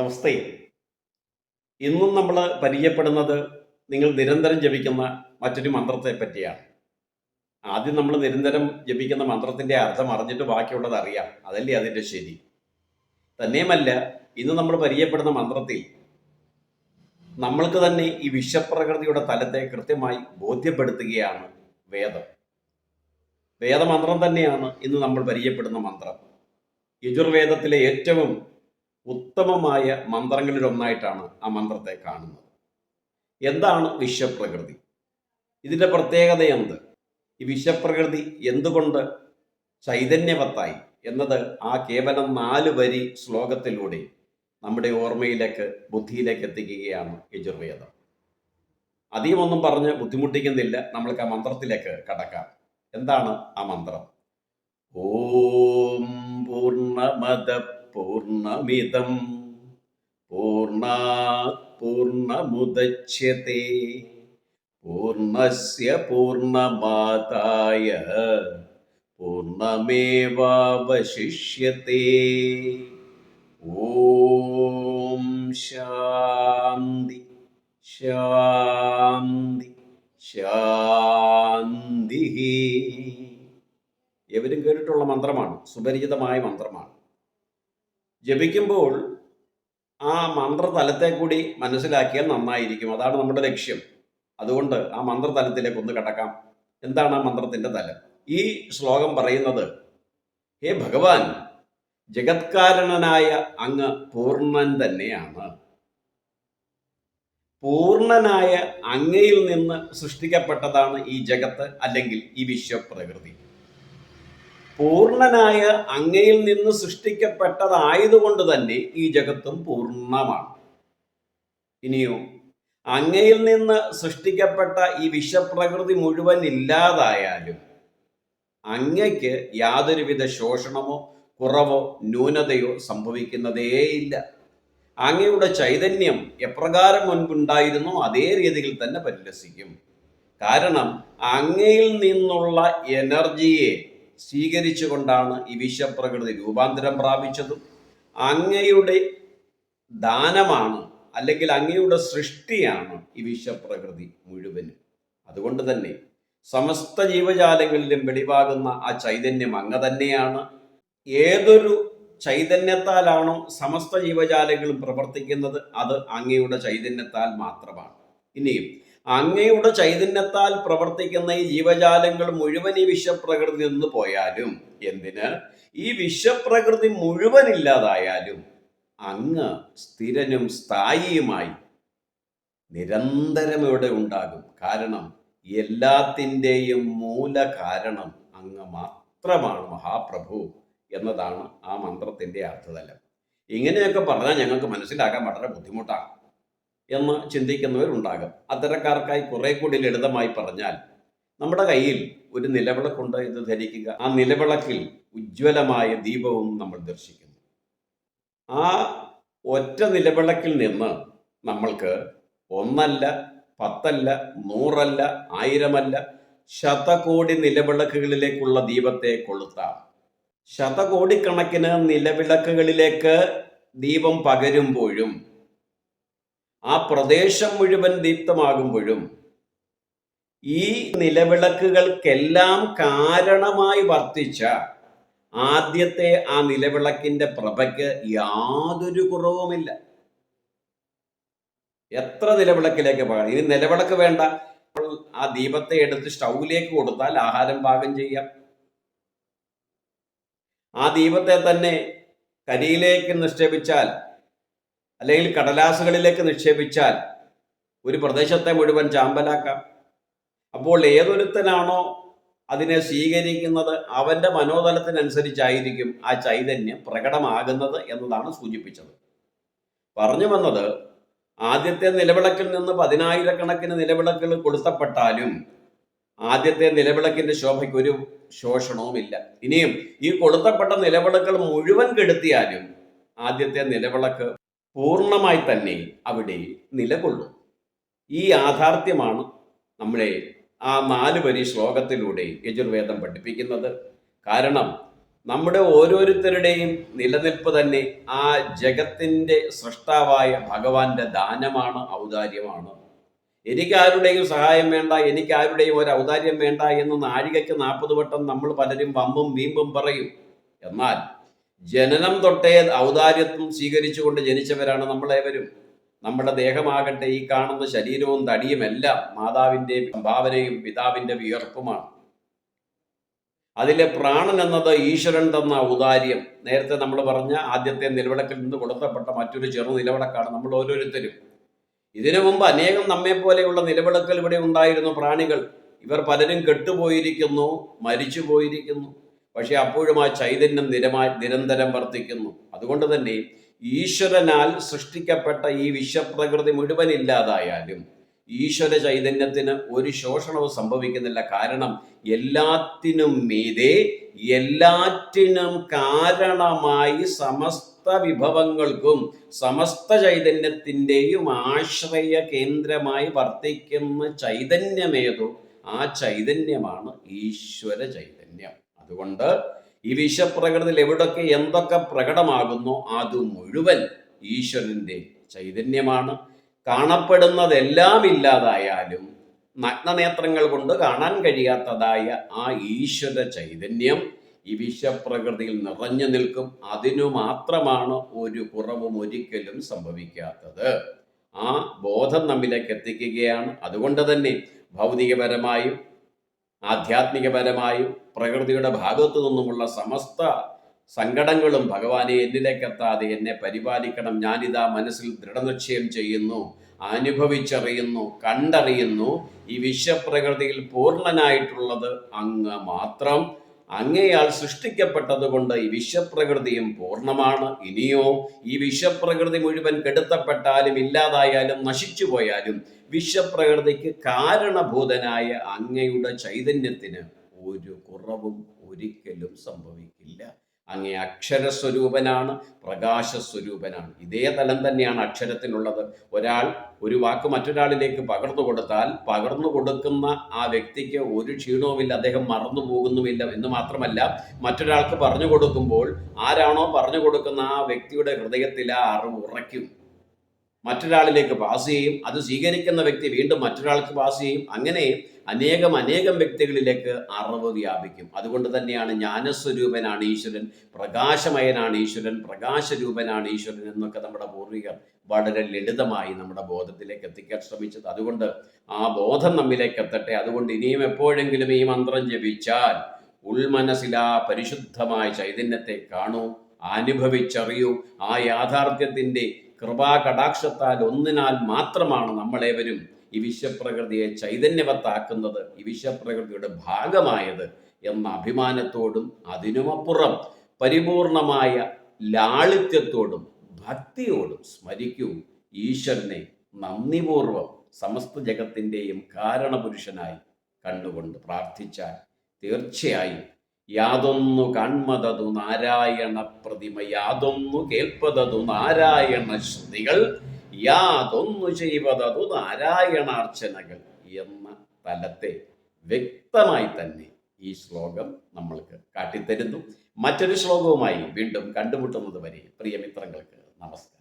നമസ്തേ ഇന്നും നമ്മൾ പരിചയപ്പെടുന്നത് നിങ്ങൾ നിരന്തരം ജപിക്കുന്ന മറ്റൊരു മന്ത്രത്തെ പറ്റിയാണ്. ആദ്യം നമ്മൾ നിരന്തരം ജപിക്കുന്ന മന്ത്രത്തിന്റെ അർത്ഥം അറിഞ്ഞിട്ട് ബാക്കിയുള്ളത് അറിയാം. അതല്ലേ അതിന്റെ ശരി. തന്നെയുമല്ല ഇന്ന് നമ്മൾ പരിചയപ്പെടുന്ന മന്ത്രത്തിൽ നമ്മൾക്ക് തന്നെ ഈ വിശ്വപ്രകൃതിയുടെ തലത്തെ കൃത്യമായി ബോധ്യപ്പെടുത്തുകയാണ് വേദം. വേദമന്ത്രം തന്നെയാണ് ഇന്ന് നമ്മൾ പരിചയപ്പെടുന്ന മന്ത്രം. യജുർവേദത്തിലെ ഏറ്റവും ഉത്തമമായ മന്ത്രങ്ങളിലൊന്നായിട്ടാണ് ആ മന്ത്രത്തെ കാണുന്നത്. എന്താണ് വിശ്വപ്രകൃതി? ഇതിന്റെ പ്രത്യേകത എന്ത്? ഈ വിശ്വപ്രകൃതി എന്തുകൊണ്ട് ചൈതന്യവത്തായി എന്നത് ആ കേവലം നാല് വരി ശ്ലോകത്തിലൂടെ നമ്മുടെ ഓർമ്മയിലേക്ക് ബുദ്ധിയിലേക്ക് എത്തിക്കുകയാണ് യജുർവേദം. അധികമൊന്നും പറഞ്ഞ് ബുദ്ധിമുട്ടിക്കുന്നില്ല. നമ്മൾക്ക് ആ മന്ത്രത്തിലേക്ക് കടക്കാം. എന്താണ് ആ മന്ത്രം? ഓം പൂർണമദ പൂർണമിതം പൂർണാത് പൂർണമുദച്യത്തെ പൂർണസ്യ പൂർണമാതായ പൂർണമേവാവശിഷ്യത്തെ ഓം ശാന്തി ശാന്തി ശാന്തി എവരും കേട്ടിട്ടുള്ള മന്ത്രമാണ് സുപരിചിതമായ മന്ത്രമാണ്. ജപിക്കുമ്പോൾ ആ മന്ത്രതലത്തെ കൂടി മനസ്സിലാക്കിയാൽ നന്നായിരിക്കും. അതാണ് നമ്മുടെ ലക്ഷ്യം. അതുകൊണ്ട് ആ മന്ത്രതലത്തിലേക്ക് ഒന്ന് കടക്കാം. എന്താണ് ആ മന്ത്രത്തിന്റെ തലം? ഈ ശ്ലോകം പറയുന്നത് ഹേ ഭഗവാൻ ജഗത്കാരണനായ അങ്ങ് പൂർണൻ തന്നെയാണ്. പൂർണനായ അങ്ങയിൽ നിന്ന് സൃഷ്ടിക്കപ്പെട്ടതാണ് ഈ ജഗത്ത് അല്ലെങ്കിൽ ഈ വിശ്വപ്രകൃതി. പൂർണനായ അങ്ങയിൽ നിന്ന് സൃഷ്ടിക്കപ്പെട്ടതായതുകൊണ്ട് തന്നെ ഈ ജഗത്തും പൂർണമാണ് ഇനിയോ അങ്ങയിൽ നിന്ന് സൃഷ്ടിക്കപ്പെട്ട ഈ വിശ്വപ്രകൃതി മുഴുവൻ ഇല്ലാതായാലും അങ്ങയ്ക്ക് യാതൊരുവിധ ശോഷണമോ കുറവോ ന്യൂനതയോ സംഭവിക്കുന്നതേയില്ല. അങ്ങയുടെ ചൈതന്യം എപ്രകാരം മുൻപുണ്ടായിരുന്നോ അതേ രീതിയിൽ തന്നെ പരിലസിക്കും കാരണം അങ്ങയിൽ നിന്നുള്ള എനർജിയെ സ്വീകരിച്ചുകൊണ്ടാണ് ഈ വിശ്വപ്രകൃതി രൂപാന്തരം പ്രാപിച്ചതും. അങ്ങയുടെ ദാനമാണ് അല്ലെങ്കിൽ അങ്ങയുടെ സൃഷ്ടിയാണ് ഈ വിശ്വപ്രകൃതി മുഴുവനും അതുകൊണ്ട് തന്നെ സമസ്ത ജീവജാലങ്ങളിലും വെളിവാകുന്ന ആ ചൈതന്യം അങ്ങ തന്നെയാണ്. ഏതൊരു ചൈതന്യത്താലാണോ സമസ്ത ജീവജാലങ്ങളും പ്രവർത്തിക്കുന്നത് അത് അങ്ങയുടെ ചൈതന്യത്താൽ മാത്രമാണ്. ഇനിയും അങ്ങയുടെ ചൈതന്യത്താൽ പ്രവർത്തിക്കുന്ന ഈ ജീവജാലങ്ങൾ മുഴുവൻ ഈ വിശ്വപ്രകൃതി നിന്ന് പോയാലും എന്തിന്? ഈ വിശ്വപ്രകൃതി മുഴുവൻ ഇല്ലാതായാലും അങ്ങ് സ്ഥിരനും സ്ഥായിയുമായി നിരന്തരം ഇവിടെ ഉണ്ടാകും. കാരണം എല്ലാത്തിന്റെയും മൂല കാരണം അങ്ങ് മാത്രമാണ് മഹാപ്രഭു എന്നതാണ് ആ മന്ത്രത്തിന്റെ അർത്ഥതലം. ഇങ്ങനെയൊക്കെ പറഞ്ഞാൽ ഞങ്ങൾക്ക് മനസ്സിലാക്കാൻ വളരെ ബുദ്ധിമുട്ടാണ്. എന്ന് ചിന്തിക്കുന്നവരുണ്ടാകും. അത്തരക്കാർക്കായി കുറെ കൂടി ലളിതമായി പറഞ്ഞാൽ നമ്മുടെ കയ്യിൽ ഒരു നിലവിളക്കുണ്ട് എന്ന് ധരിക്കുക. ആ നിലവിളക്കിൽ ഉജ്ജ്വലമായ ദീപവും നമ്മൾ ദർശിക്കുന്നു. ആ ഒറ്റ നിലവിളക്കിൽ നിന്ന് നമ്മൾക്ക് ഒന്നല്ല പത്തല്ല നൂറല്ല ആയിരമല്ല ശതകോടി നിലവിളക്കുകളിലേക്കുള്ള ദീപത്തെ കൊളുത്താം. ശതകോടിക്കണക്കിന് നിലവിളക്കുകളിലേക്ക് ദീപം പകരുമ്പോഴും ആ പ്രദേശം മുഴുവൻ ദീപ്തമാകുമ്പോഴും ഈ നിലവിളക്കുകൾക്കെല്ലാം കാരണമായി വർത്തിച്ച ആദ്യത്തെ ആ നിലവിളക്കിന്റെ പ്രഭയ്ക്ക് യാതൊരു കുറവുമില്ല. എത്ര നിലവിളക്കിലേക്ക് പകരം ഇനി നിലവിളക്ക് വേണ്ട. ആ ദീപത്തെ എടുത്ത് സ്റ്റൗവിലേക്ക് കൊടുത്താൽ ആഹാരം പാകം ചെയ്യാം. ആ ദീപത്തെ തന്നെ കരിയിലേക്ക് നിക്ഷേപിച്ചാൽ അല്ലെങ്കിൽ കടലാസുകളിലേക്ക് നിക്ഷേപിച്ചാൽ ഒരു പ്രദേശത്തെ മുഴുവൻ ചാമ്പലാക്കാം. അപ്പോൾ ഏതൊരുത്തനാണോ അതിനെ സ്വീകരിക്കുന്നത് അവന്റെ മനോതലത്തിനനുസരിച്ചായിരിക്കും ആ ചൈതന്യം പ്രകടമാകുന്നത് എന്നതാണ് സൂചിപ്പിച്ചത്. പറഞ്ഞു വന്നത് ആദ്യത്തെ നിലവിളക്കിൽ നിന്ന് പതിനായിരക്കണക്കിന് നിലവിളക്കുകൾ കൊളുത്തപ്പെട്ടാലും ആദ്യത്തെ നിലവിളക്കിന്റെ ശോഭയ്ക്ക് ഒരു ശോഷണവുമില്ല. ഇനിയും ഈ കൊളുത്തപ്പെട്ട നിലവിളക്കുകൾ മുഴുവൻ കെടുത്തിയാലും ആദ്യത്തെ നിലവിളക്ക് പൂർണമായി തന്നെ അവിടെ നിലകൊള്ളും. ഈ യാഥാർത്ഥ്യമാണ് നമ്മളെ ആ നാല് വരി ശ്ലോകത്തിലൂടെ യജുർവേദം പഠിപ്പിക്കുന്നത്. കാരണം നമ്മുടെ ഓരോരുത്തരുടെയും നിലനിൽപ്പ് തന്നെ ആ ജഗത്തിന്റെ സൃഷ്ടാവായ ഭഗവാന്റെ ദാനമാണ് ഔദാര്യമാണ്. എനിക്ക് ആരുടെയും സഹായം വേണ്ട എനിക്ക് ആരുടെയും ഒരു ഔദാര്യം വേണ്ട എന്ന് നാഴികയ്ക്ക് നാൽപ്പത് വട്ടം നമ്മൾ പലരും വമ്പും വീമ്പും പറയും. എന്നാൽ ജനനം തൊട്ടേ ഔദാര്യത്വം സ്വീകരിച്ചുകൊണ്ട് ജനിച്ചവരാണ് നമ്മളേവരും. നമ്മുടെ ദേഹമാകട്ടെ ഈ കാണുന്ന ശരീരവും തടിയും എല്ലാം മാതാവിന്റെ ഭാവനയും പിതാവിന്റെ വിയർപ്പുമാണ്. അതിലെ പ്രാണൻ എന്നത് ഈശ്വരൻ തന്ന ഔദാര്യം. നേരത്തെ നമ്മൾ പറഞ്ഞ ആദ്യത്തെ നിലവിളക്കിൽ നിന്ന് കൊടുത്തപ്പെട്ട മറ്റൊരു ചെറു നിലവിളക്കാണ് നമ്മൾ ഓരോരുത്തരും. ഇതിനു മുമ്പ് അനേകം നമ്മെ പോലെയുള്ള നിലവിളക്കൽ ഇവിടെ ഉണ്ടായിരുന്നു പ്രാണികൾ. ഇവർ പലരും കെട്ടുപോയിരിക്കുന്നു മരിച്ചു പോയിരിക്കുന്നു പക്ഷെ അപ്പോഴും ആ ചൈതന്യം നിരമായി നിരന്തരം വർദ്ധിക്കുന്നു അതുകൊണ്ട് തന്നെ ഈശ്വരനാൽ സൃഷ്ടിക്കപ്പെട്ട ഈ വിശ്വപ്രകൃതി മുഴുവൻ ഇല്ലാതായാലും ഈശ്വര ചൈതന്യത്തിന് ഒരു ശോഷണവും സംഭവിക്കുന്നില്ല. കാരണം എല്ലാത്തിനും മീതെ എല്ലാറ്റിനും കാരണമായി സമസ്ത വിഭവങ്ങൾക്കും സമസ്ത ചൈതന്യത്തിന്റെയും ആശ്രയ കേന്ദ്രമായി വർത്തിക്കുന്ന ചൈതന്യമേതോ? ആ ചൈതന്യമാണ് ഈശ്വര ചൈതന്യം. അതുകൊണ്ട് ഈ വിശ്വപ്രകൃതിയിൽ എവിടൊക്കെ എന്തൊക്കെ പ്രകടമാകുന്നു അത് മുഴുവൻ ഈശ്വരന്റെ ചൈതന്യമാണ്. കാണപ്പെടുന്നതെല്ലാം ഇല്ലാതായാലും നഗ്നനേത്രങ്ങൾ കൊണ്ട് കാണാൻ കഴിയാത്തതായ ആ ഈശ്വര ചൈതന്യം ഈ വിശ്വപ്രകൃതിയിൽ നിറഞ്ഞു നിൽക്കും. അതിനു മാത്രമാണ് ഒരു കുറവും ഒരിക്കലും സംഭവിക്കാത്തത്. ആ ബോധം നമ്മിലേക്ക് എത്തിക്കുകയാണ്. അതുകൊണ്ട് തന്നെ ഭൗതികപരമായും ആധ്യാത്മികപരമായും പ്രകൃതിയുടെ ഭാഗത്തു നിന്നുമുള്ള സമസ്ത സങ്കടങ്ങളും ഭഗവാനെ എന്നിലേക്കെത്താതെ എന്നെ പരിപാലിക്കണം. ഞാനിതാ മനസ്സിൽ ദൃഢനിശ്ചയം ചെയ്യുന്നു അനുഭവിച്ചറിയുന്നു കണ്ടറിയുന്നു. ഈ വിശ്വപ്രകൃതിയിൽ പൂർണനായിട്ടുള്ളത് അങ്ങ് മാത്രം അങ്ങയാൽ സൃഷ്ടിക്കപ്പെട്ടത് കൊണ്ട് ഈ വിശ്വപ്രകൃതിയും പൂർണമാണ്. ഇനിയോ ഈ വിശ്വപ്രകൃതി മുഴുവൻ കെടുത്തപ്പെട്ടാലും ഇല്ലാതായാലും നശിച്ചു പോയാലും വിശ്വപ്രകൃതിക്ക് കാരണഭൂതനായ അങ്ങയുടെ ചൈതന്യത്തിന് ഒരു കുറവും ഒരിക്കലും സംഭവിക്കില്ല. അങ്ങേ അക്ഷരസ്വരൂപനാണ് പ്രകാശസ്വരൂപനാണ്. ഇതേ തലം തന്നെയാണ് അക്ഷരത്തിനുള്ളത്. ഒരാൾ ഒരു വാക്ക് മറ്റൊരാളിലേക്ക് പകർന്നു കൊടുത്താൽ പകർന്നു കൊടുക്കുന്ന ആ വ്യക്തിക്ക് ഒരു ക്ഷീണവുമില്ല അദ്ദേഹം മറന്നു പോകുന്നുമില്ല എന്ന് മാത്രമല്ല മറ്റൊരാൾക്ക് പറഞ്ഞു കൊടുക്കുമ്പോൾ ആരാണോ പറഞ്ഞു കൊടുക്കുന്ന ആ വ്യക്തിയുടെ ഹൃദയത്തിൽ ആ അറിവ് ഉറയ്ക്കും. മറ്റൊരാളിലേക്ക് പാസ് ചെയ്യും അത് സ്വീകരിക്കുന്ന വ്യക്തി വീണ്ടും മറ്റൊരാൾക്ക് പാസ് ചെയ്യും. അങ്ങനെ അനേകം അനേകം വ്യക്തികളിലേക്ക് അറിവ് വ്യാപിക്കും. അതുകൊണ്ട് തന്നെയാണ് ജ്ഞാനസ്വരൂപനാണ് ഈശ്വരൻ പ്രകാശമയനാണ് ഈശ്വരൻ പ്രകാശരൂപനാണ് ഈശ്വരൻ എന്നൊക്കെ നമ്മുടെ പൂർവികർ വളരെ ലളിതമായി നമ്മുടെ ബോധത്തിലേക്ക് എത്തിക്കാൻ ശ്രമിച്ചത്. അതുകൊണ്ട് ആ ബോധം നമ്മിലേക്ക് എത്തട്ടെ. അതുകൊണ്ട് ഇനിയും എപ്പോഴെങ്കിലും ഈ മന്ത്രം ജപിച്ചാൽ ഉൾമനസ്സിലാ പരിശുദ്ധമായ ചൈതന്യത്തെ കാണൂ. അനുഭവിച്ചറിയൂ. ആ യാഥാർത്ഥ്യത്തിന്റെ കൃപാകടാക്ഷത്താൽ ഒന്നിനാൽ മാത്രമാണ് നമ്മളേവരും ഈ വിശ്വപ്രകൃതിയെ ചൈതന്യവത്താക്കുന്നത് ഈ വിശ്വപ്രകൃതിയുടെ ഭാഗമായത് എന്ന അഭിമാനത്തോടും അതിനുമപ്പുറം പരിപൂർണമായ ലാളിത്യത്തോടും ഭക്തിയോടും സ്മരിക്കൂ. ഈശ്വരനെ നന്ദിപൂർവം സമസ്ത ജഗത്തിന്റെയും കാരണപുരുഷനായി കണ്ടുകൊണ്ട് പ്രാർത്ഥിച്ചാൽ തീർച്ചയായും യാതൊന്നു കൺമതതു നാരായണ പ്രതിമ യാതൊന്നു കേൾപ്പതതു നാരായണ ശ്രുതികൾ യാതൊന്നു ചെയ്വതതു നാരായണാർച്ചനകൾ എന്ന തലത്തെ വ്യക്തമായി തന്നെ ഈ ശ്ലോകം നമ്മൾക്ക് കാട്ടിത്തരുന്നു. മറ്റൊരു ശ്ലോകവുമായി വീണ്ടും കണ്ടുമുട്ടുന്നത് വരെ പ്രിയമിത്രങ്ങൾക്ക് നമസ്കാരം.